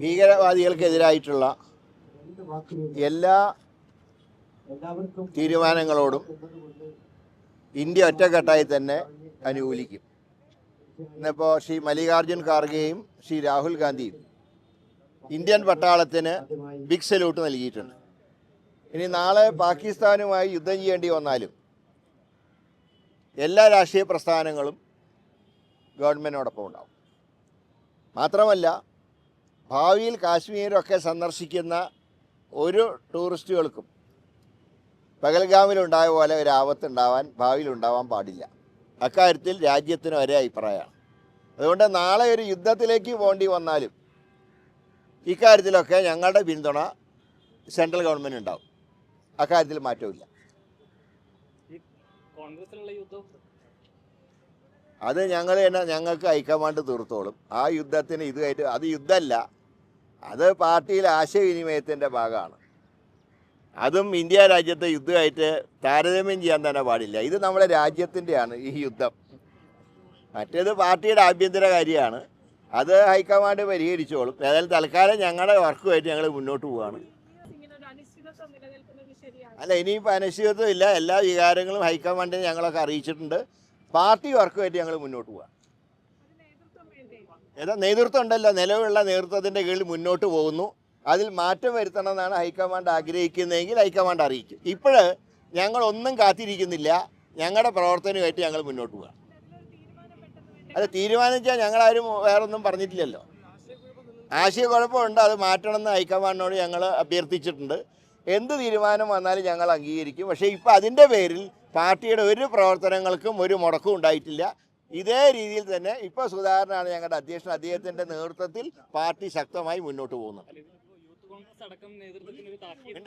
ഭീകരവാദികൾക്കെതിരായിട്ടുള്ള എല്ലാ തീരുമാനങ്ങളോടും ഇന്ത്യ ഒറ്റക്കെട്ടായി തന്നെ അനുകൂലിക്കും. ഇന്നിപ്പോൾ ശ്രീ മല്ലികാർജുൻ ഖാർഗെയും ശ്രീ രാഹുൽ ഗാന്ധിയും ഇന്ത്യൻ പട്ടാളത്തിന് ബിഗ് സല്യൂട്ട് നൽകിയിട്ടുണ്ട്. ഇനി നാളെ പാകിസ്ഥാനുമായി യുദ്ധം ചെയ്യേണ്ടി വന്നാലും എല്ലാ രാഷ്ട്രീയ പ്രസ്ഥാനങ്ങളും ഗവൺമെന്റിനോടൊപ്പം ഉണ്ടാവും. മാത്രമല്ല ഭാവിയിൽ കാശ്മീരൊക്കെ സന്ദർശിക്കുന്ന ഒരു ടൂറിസ്റ്റുകൾക്കും പകൽഗാമിലുണ്ടായ പോലെ ഒരു ആപത്തുണ്ടാവാൻ ഭാവിയിൽ ഉണ്ടാവാൻ പാടില്ല. അക്കാര്യത്തിൽ രാജ്യത്തിന് ഒരേ അഭിപ്രായമാണ്. അതുകൊണ്ട് നാളെ ഒരു യുദ്ധത്തിലേക്ക് പോകേണ്ടി വന്നാലും ഇക്കാര്യത്തിലൊക്കെ ഞങ്ങളുടെ പിന്തുണ സെൻട്രൽ ഗവൺമെന്റ് ഉണ്ടാവും. അക്കാര്യത്തിൽ മാറ്റമില്ല അത് ഞങ്ങൾ തന്നെ ഞങ്ങൾക്ക് ഹൈക്കമാൻഡ് തീർത്തോളും. ആ യുദ്ധത്തിന് ഇതുമായിട്ട് അത് യുദ്ധമല്ല. അത് പാർട്ടിയിലെ ആശയവിനിമയത്തിന്റെ ഭാഗമാണ്. അതും ഇന്ത്യ രാജ്യത്തെ യുദ്ധമായിട്ട് താരതമ്യം ചെയ്യാൻ തന്നെ പാടില്ല. ഇത് നമ്മുടെ രാജ്യത്തിന്റെയാണ് ഈ യുദ്ധം. മറ്റേത് പാർട്ടിയുടെ ആഭ്യന്തര കാര്യമാണ്. അത് ഹൈക്കമാൻഡ് പരിഹരിച്ചോളും. ഏതായാലും തൽക്കാലം ഞങ്ങളുടെ വർക്കുമായിട്ട് ഞങ്ങൾ മുന്നോട്ട് പോവുകയാണ് അല്ല ഇനിയിപ്പോൾ അനിശ്ചിതത്വം ഇല്ല എല്ലാ വികാരങ്ങളും ഹൈക്കമാൻഡിനെ ഞങ്ങളൊക്കെ അറിയിച്ചിട്ടുണ്ട്. പാർട്ടി വർക്കുമായിട്ട് ഞങ്ങൾ മുന്നോട്ട് പോവാം. ഏതാ നേതൃത്വം ഉണ്ടല്ലോ. നിലവിലുള്ള നേതൃത്വത്തിന്റെ കീഴിൽ മുന്നോട്ട് പോകുന്നു. അതിൽ മാറ്റം വരുത്തണമെന്നാണ് ഹൈക്കമാൻഡ് ആഗ്രഹിക്കുന്നതെങ്കിൽ ഹൈക്കമാൻഡ് അറിയിക്കും. ഇപ്പോൾ ഞങ്ങളൊന്നും കാത്തിരിക്കുന്നില്ല. ഞങ്ങളുടെ പ്രവർത്തനമായിട്ട് ഞങ്ങൾ മുന്നോട്ട് പോകാം അല്ല തീരുമാനിച്ചാൽ ഞങ്ങളാരും വേറൊന്നും പറഞ്ഞിട്ടില്ലല്ലോ. ആശയക്കുഴപ്പമുണ്ട്. അത് മാറ്റണമെന്ന് ഹൈക്കമാൻഡിനോട് ഞങ്ങൾ അഭ്യർത്ഥിച്ചിട്ടുണ്ട്. എന്ത് തീരുമാനം വന്നാലും ഞങ്ങൾ അംഗീകരിക്കും. പക്ഷേ ഇപ്പോൾ അതിന്റെ പേരിൽ പാർട്ടിയുടെ ഒരു പ്രവർത്തനങ്ങൾക്കും ഒരു മുടക്കവും ഉണ്ടായിട്ടില്ല. ഇതേ രീതിയിൽ തന്നെ ഇപ്പോൾ സുധാകരനാണ് ഞങ്ങളുടെ അധ്യക്ഷൻ. അദ്ദേഹത്തിന്റെ നേതൃത്വത്തിൽ പാർട്ടി ശക്തമായി മുന്നോട്ട് പോകുന്നത്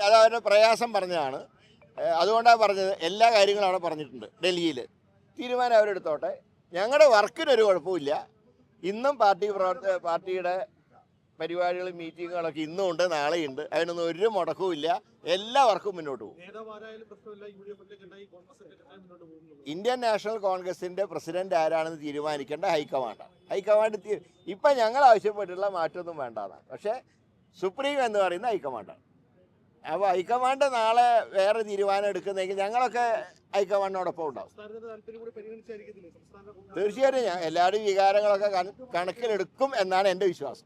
അത് അവരുടെ പ്രയാസം പറഞ്ഞതാണ്. അതുകൊണ്ടാണ് പറഞ്ഞത്. എല്ലാ കാര്യങ്ങളും അവിടെ പറഞ്ഞിട്ടുണ്ട് ഡൽഹിയിൽ തീരുമാനം അവരെടുത്തോട്ടെ. ഞങ്ങളുടെ വർക്കിനൊരു കുഴപ്പമില്ല ഇന്നും പാർട്ടി പ്രവർത്ത പാർട്ടിയുടെ പരിപാടികളും മീറ്റിങ്ങുകളൊക്കെ ഇന്നും ഉണ്ട് നാളെയുണ്ട് അതിനൊന്നും ഒരു മുടക്കവും ഇല്ല. എല്ലാവർക്കും മുന്നോട്ട് പോകും. ഇന്ത്യൻ നാഷണൽ കോൺഗ്രസിന്റെ പ്രസിഡന്റ് ആരാണെന്ന് തീരുമാനിക്കേണ്ട ഹൈക്കമാൻഡാണ് ഹൈക്കമാൻഡ് ഇപ്പൊ ഞങ്ങൾ ആവശ്യപ്പെട്ടിട്ടുള്ള മാറ്റമൊന്നും വേണ്ടതാണ് പക്ഷേ സുപ്രീം എന്ന് പറയുന്ന ഹൈക്കമാൻഡാണ് അപ്പോൾ ഹൈക്കമാൻഡ് നാളെ വേറെ തീരുമാനം എടുക്കുന്നെങ്കിൽ ഞങ്ങളൊക്കെ ഹൈക്കമാൻഡിനോടൊപ്പം ഉണ്ടാവും. തീർച്ചയായിട്ടും ഞാൻ എല്ലാവരുടെയും വികാരങ്ങളൊക്കെ കണ- കണക്കിലെടുക്കും എന്നാണ് എന്റെ വിശ്വാസം.